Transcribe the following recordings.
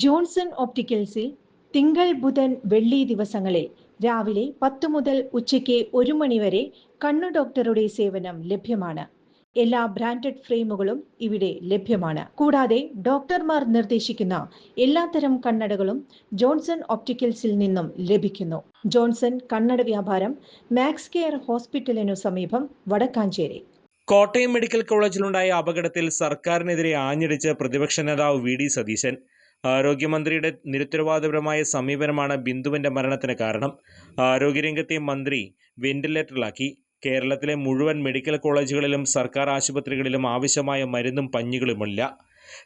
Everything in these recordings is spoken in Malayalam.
ജോൺസൺ ഓപ്റ്റിക്കൽസിൽ തിങ്കൾ ബുധൻ വെള്ളി ദിവസങ്ങളിൽ രാവിലെ പത്ത് മുതൽ ഉച്ചയ്ക്ക് ഒരു മണിവരെ കണ്ണു ഡോക്ടറുടെ സേവനം ലഭ്യമാണ്. എല്ലാ ബ്രാൻഡഡ് ഫ്രെയിമുകളും ഇവിടെ ലഭ്യമാണ്. കൂടാതെ ഡോക്ടർമാർ നിർദ്ദേശിക്കുന്ന എല്ലാത്തരം കണ്ണടകളും ജോൺസൺ ഓപ്റ്റിക്കൽസിൽ നിന്നും ലഭിക്കുന്നു. ജോൺസൺ കണ്ണട വ്യാപാരം മാക്സ് കെയർ ഹോസ്പിറ്റലിനു സമീപം വടക്കാഞ്ചേരി. കോട്ടയം മെഡിക്കൽ കോളേജിലുണ്ടായ അപകടത്തിൽ സർക്കാരിനെതിരെ ആഞ്ഞടിച്ച് പ്രതിപക്ഷ നേതാവ് വി. ഡി. സതീശൻ. ആരോഗ്യമന്ത്രിയുടെ നിരുത്തരവാദപരമായ സമീപനമാണ് ബിന്ദുവിന്റെ മരണത്തിന് കാരണം. ആരോഗ്യരംഗത്തെ മന്ത്രി വെന്റിലേറ്ററിലാക്കി. കേരളത്തിലെ മുഴുവൻ മെഡിക്കൽ കോളേജുകളിലും സർക്കാർ ആശുപത്രികളിലും ആവശ്യമായ മരുന്നും പഞ്ഞികളുമില്ല.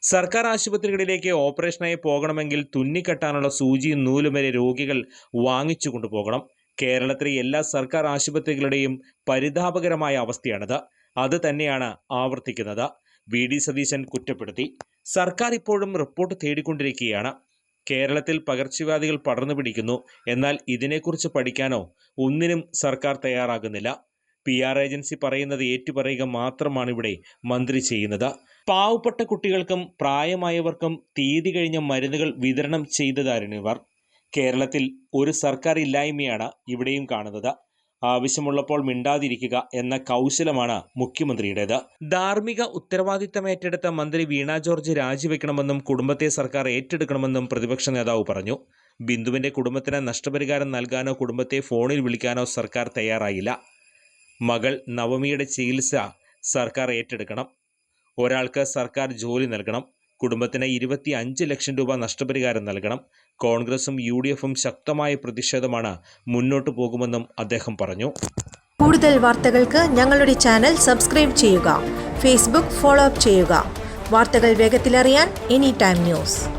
സർക്കാർ ആശുപത്രികളിലേക്ക് ഓപ്പറേഷനായി പോകണമെങ്കിൽ തുന്നിക്കെട്ടാനുള്ള സൂചിയും നൂലും വരെ രോഗികൾ വാങ്ങിച്ചു കൊണ്ടുപോകണം. കേരളത്തിലെ എല്ലാ സർക്കാർ ആശുപത്രികളുടെയും പരിതാപകരമായ അവസ്ഥയാണിത്. അത് തന്നെയാണ് ആവർത്തിക്കുന്നത്. വി ഡി സതീശൻ കുറ്റപ്പെടുത്തി. സർക്കാർ ഇപ്പോഴും റിപ്പോർട്ട് തേടിക്കൊണ്ടിരിക്കുകയാണ്. കേരളത്തിൽ പകർച്ചവ്യാധികൾ പടർന്നു പിടിക്കുന്നു. എന്നാൽ ഇതിനെക്കുറിച്ച് പഠിക്കാനോ ഒന്നിനും സർക്കാർ തയ്യാറാകുന്നില്ല. പി ആർ ഏജൻസി പറയുന്നത് ഏറ്റുപറയുക മാത്രമാണ് ഇവിടെ മന്ത്രി ചെയ്യുന്നത്. പാവപ്പെട്ട കുട്ടികൾക്കും പ്രായമായവർക്കും തീയതി കഴിഞ്ഞ മരുന്നുകൾ വിതരണം ചെയ്തതായിരുന്നു ഇവർ. കേരളത്തിൽ ഒരു സർക്കാർ ഇല്ലായ്മയാണ് ഇവിടെയും കാണുന്നത്. ആവശ്യമുള്ളപ്പോൾ മിണ്ടാതിരിക്കുക എന്ന കൗശലമാണ് മുഖ്യമന്ത്രിയുടേത്. ധാർമ്മിക ഉത്തരവാദിത്തം ഏറ്റെടുത്ത മന്ത്രി വീണ ജോർജ് രാജിവെക്കണമെന്നും കുടുംബത്തെ സർക്കാർ ഏറ്റെടുക്കണമെന്നും പ്രതിപക്ഷ നേതാവ് പറഞ്ഞു. ബിന്ദുവിന്റെ കുടുംബത്തിന് നഷ്ടപരിഹാരം നൽകാനോ കുടുംബത്തെ ഫോണിൽ വിളിക്കാനോ സർക്കാർ തയ്യാറായില്ല. മകൾ നവമിയുടെ ചികിത്സ സർക്കാർ ഏറ്റെടുക്കണം. ഒരാൾക്ക് സർക്കാർ ജോലി നൽകണം. കുടുംബത്തിന് ഇരുപത്തി അഞ്ച് ലക്ഷം രൂപ നഷ്ടപരിഹാരം നൽകണം. കോൺഗ്രസും യു ഡി എഫും ശക്തമായ പ്രതിഷേധമാണ് മുന്നോട്ട് പോകുമെന്നും അദ്ദേഹം പറഞ്ഞു. കൂടുതൽ വാർത്തകൾക്ക് ഞങ്ങളുടെ ചാനൽ സബ്സ്ക്രൈബ് ചെയ്യുക. ഫേസ്ബുക്ക് ഫോളോ അപ്പ് ചെയ്യുക. വാർത്തകൾ വേഗത്തിലറിയാൻ എനി ടൈം ന്യൂസ്.